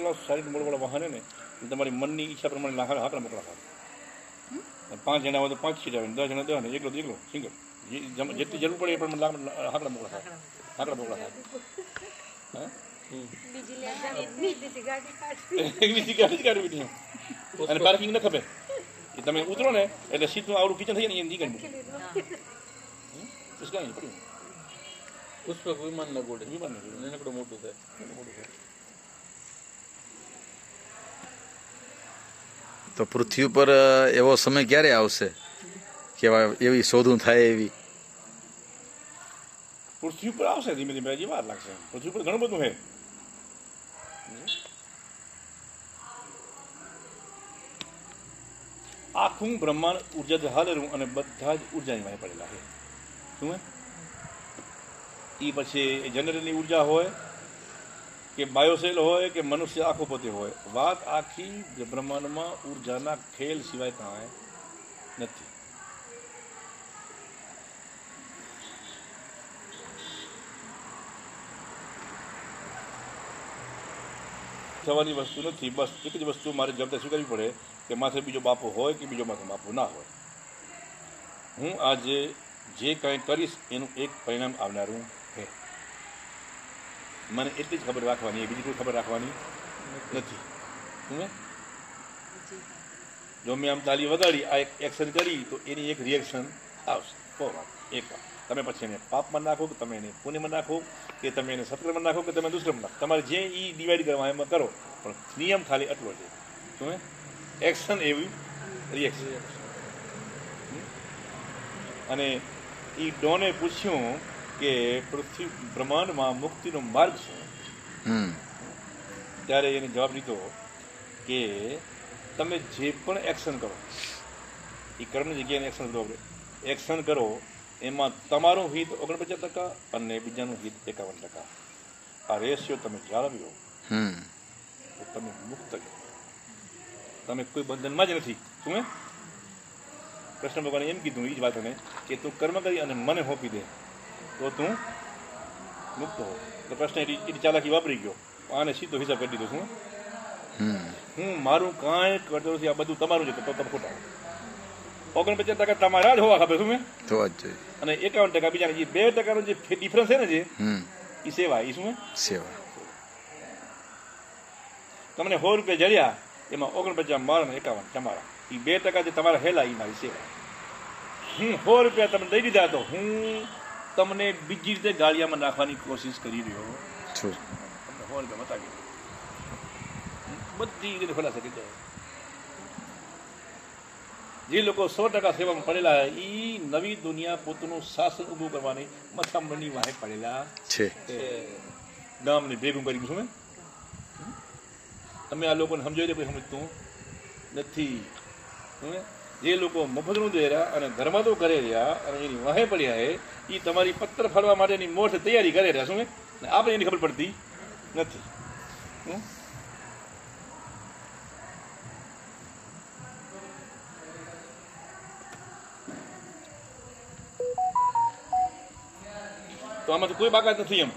જેટલા સારી મોડવાળા વાહન ને તમારી મનની ઈચ્છા પ્રમાણે લાકડા હાકડા મોકલા ખાવ પાંચ જણા હોય તો પાંચ સીટ આવે દસ જણા દસ ને એકલો એકલો સિંગલ. જેટલી જરૂર પડે એ પ્રમાણે હાકડા મોકલા ખાવ હાકડા મોકલા ખાવ હા? બીજી ગાડી કાઢવી બીજી ગાડી જ કાઢવી નહીં અને પાર્કિંગ ન ખપે. એ તમે ઉતરો ને એટલે સીધું આવડું કિચન થઈ જાય ને એમ નીકળી કાંઈ પડ્યું પુષ્પક વિમાન ના ગોડે વિમાન નથી. તો પૃથ્વી ઉપર એવો સમય ક્યારે આવશે? કેવા એવી શોધું થાય એવી? પૃથ્વી પર આવશે ધીમે ધીમે, હજી વાર લાગશે. પૃથ્વી પર ઘણું બધું હે. આખું બ્રહ્માંડ ઊર્જા હાલેરું અને બધા જ ઉર્જાની વાહે પડેલા છે શું એ પછી જનરલની ઊર્જા હોય કે બાયોસેલ હોય કે મનુષ્ય આખો પોતે હોય. વાત આખી બ્રહ્માંડમાં ઉર્જાના ખેલ સિવાય કાંઈ નથી. થવાની વસ્તુ નથી. બસ એક જ વસ્તુ મારે જવાબદારી સ્વીકારવી પડે કે માથે બીજો બાપો હોય કે બીજો માથે બાપો ના હોય. હું આજે જે કાંઈ કરીશ એનું એક પરિણામ આવનારું છે મને એટલી જ ખબર રાખવાની બીજી કોઈ ખબર રાખવાની નથી. હું જો મેં આમ તાલી વગાડી, આ એક એક્શન કરી, તો એની એક રિએક્શન આવશે. સો વાત? એક વાત. તમે પછી એને પાપમાં નાખો કે તમે એને પુણ્યમાં નાખો કે તમે એને સત્કર્મમાં નાખો કે તમે દુષ્કર્મમાં નાખો? તમારે જે એ ડિવાઈડ કરવા એમાં કરો, પણ નિયમ ખાલી એટલો છે. તમે એક્શન એવી રિએક્શન અને એ ડોને પૂછ્યું કે પૃથ્વી બ્રહ્માંડમાં મુક્તિનો માર્ગ શું? હમ. ત્યારે એને જવાબ દીધો કે તમે જે પણ એક્શન કરો એ કર્મની જગ્યાએ એક્શન કરો એક્શન કરો એમાં તમારું હિત ઓગણપચાસ ટકા અને બીજાનું હિત એકાવન ટકા. આ રેશિયો તમે જાળવ્યો. હમ. તો તમે મુક્ત છો. તમે કોઈ બંધનમાં જ નથી. શું કૃષ્ણ ભગવાને એમ કીધું એ જ વાત એને કે તું કર્મ કરી અને મને હોપી દે. તો તું મુક્ત હો. તો પ્રશ્ન એની ચાલાકી વાપરી ગયો. આને સીધો હિસાબ કરી દીધો છું. હું મારું કાંઈ કરતો નથી આ બધું તમારું છે તો તમે ખોટા ઓગણપચાસ ટકા તમારા જ હોવા ખબર શું મેં? અને એકાવન ટકા બીજા જે બે ટકાનો જે ડિફરન્સ છે ને જે એ સેવા એ શું સેવા. તમને સો રૂપિયા જડ્યા એમાં ઓગણપચાસ મારા ને એકાવન તમારા એ બે ટકા જે તમારા હેલા એ મારી સેવા. હું સો રૂપિયા તમને દઈ દીધા તો હું તમને બીજી રીતે ગાળિયામાં નાખવાની કોશિશ કરી રહ્યો છું તમને રૂપિયા બતાવી બધી રીતે ખુલાસા કરી જે લોકો સો ટકા સેવામાં પડેલા એ નવી દુનિયા પોતાનું શાસન ઊભું કરવાની મથામણની વાહે પડેલા છે. ગામને ભેગું કરી શું મેં તમે આ લોકોને સમજાવી દે કોઈ સમજતું નથી? જે લોકો મફતનું દે રહ્યા અને ધર્માદો કરે રહ્યા અને એની વાહે પડ્યા એ તમારી પત્ર ફરવા માટેની મોઠ તૈયારી કરે રહ્યા, શું ને આપણે એની ખબર પડતી નથી? તો આમાંથી કોઈ બાકાત નથી એમ.